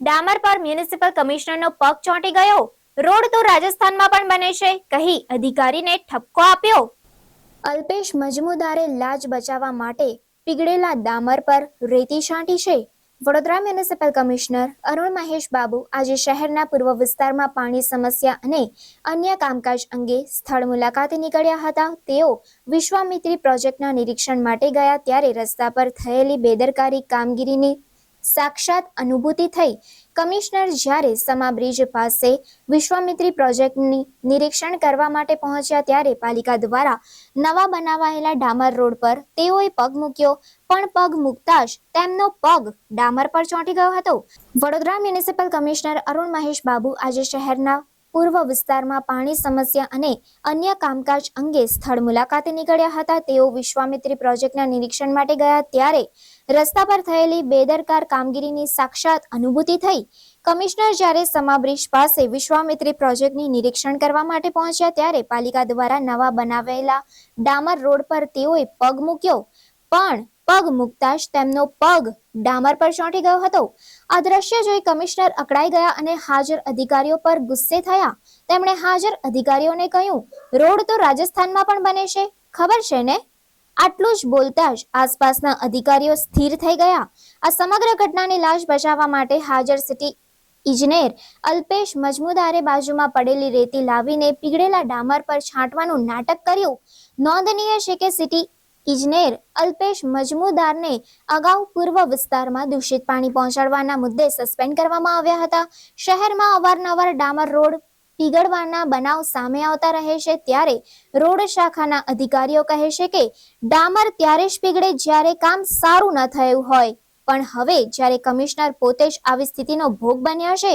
ડામર પર મ્યુનિસિપલ કમિશનરનો પગ ચોંટી ગયો. રોડ તો રાજસ્થાનમાં પણ બને છે. કહી અધિકારીને ઠપકો આપ્યો. અલ્પેશ મજમુદારે લાજ બચાવવા માટે પીગળેલા ડામર પર રેતી છાંટી છે. વડોદરા મ્યુનિસિપલ કમિશનર અરુણ મહેશ બાબુ આજે શહેરના પૂર્વ વિસ્તારમાં પાણી સમસ્યા અને અન્ય કામકાજ અંગે સ્થળ મુલાકાતે નીકળ્યા હતા. તેઓ વિશ્વામિત્રી પ્રોજેક્ટના નિરીક્ષણ માટે ગયા ત્યારે રસ્તા પર થયેલી બેદરકારી કામગીરીની સાક્ષાત અનુભૂતિ થઈ. કમિશનર જ્યારે સમા બ્રિજ પાસે વિશ્વામિત્રી પ્રોજેક્ટની નિરીક્ષણ કરવા માટે પહોંચ્યા ત્યારે પાલિકા દ્વારા નવા બનાવાયેલા ડામર રોડ પર તેઓએ પગ મૂક્યો, પણ પગ મૂકતા જ તેમનો પગ ડામર પર ચોંટી ગયો હતો. વડોદરા મ્યુનિસિપલ કમિશનર અરુણ મહેશ બાબુ આજે શહેરના પૂર્વ વિસ્તારમાં પાણી સમસ્યા અને અન્ય કામકાજ અંગે સ્થળ મુલાકાતે નીકળ્યા હતા. તેઓ વિશ્વામિત્રી પ્રોજેક્ટના નિરીક્ષણ માટે ગયા ત્યારે રસ્તા પર થયેલી બેદરકાર કામગીરીની સાક્ષાત અનુભૂતિ થઈ. કમિશનર જ્યારે સમાબ્રિજ પાસે વિશ્વામિત્રી પ્રોજેક્ટની નિરીક્ષણ કરવા માટે પહોંચ્યા ત્યારે પાલિકા દ્વારા નવા બનાવેલા ડામર રોડ પર તેઓએ પગ મૂક્યો. પણ પગ મૂકતા જ તેમનો પગ ડામર પર ચોંટી ગયો હતો. આ દ્રશ્ય જોઈ કમિશનર અકળાઈ ગયા અને હાજર અધિકારીઓ પર ગુસ્સે થયા. તેમણે હાજર અધિકારીઓને કહ્યું, રોડ તો રાજસ્થાનમાં પણ બને છે. ખબર છે ને? આટલું જ બોલતા જ આસપાસના અધિકારીઓ સ્થિર થઈ ગયા. આ સમગ્ર ઘટનાની લાશ બચાવવા માટે હાજર સિટી ઇજનેર અલ્પેશ મજમુદારે બાજુમાં પડેલી રેતી લાવીને પીગળેલા ડામર પર છાંટવાનું નાટક કર્યું. નોંધનીય છે કે સિટી ઇજનેર અલ્પેશ મજમુદારને અગાઉ પૂર્વ વિસ્તારમાં દૂષિત પાણી પહોંચાડવાના મુદ્દે સસ્પેન્ડ કરવામાં આવ્યા હતા. શહેરમાં અવારનવાર ડામર રોડ પીગળવાના બનાવ સામે આવતા રહે છે ત્યારે રોડ શાખાના અધિકારીઓ કહે છે કે ડામર ત્યારે જ પીગળે જ્યારે કામ સારું ન થયું હોય. પણ હવે જ્યારે કમિશનર પોતે જ આવી સ્થિતિનો ભોગ બન્યા છે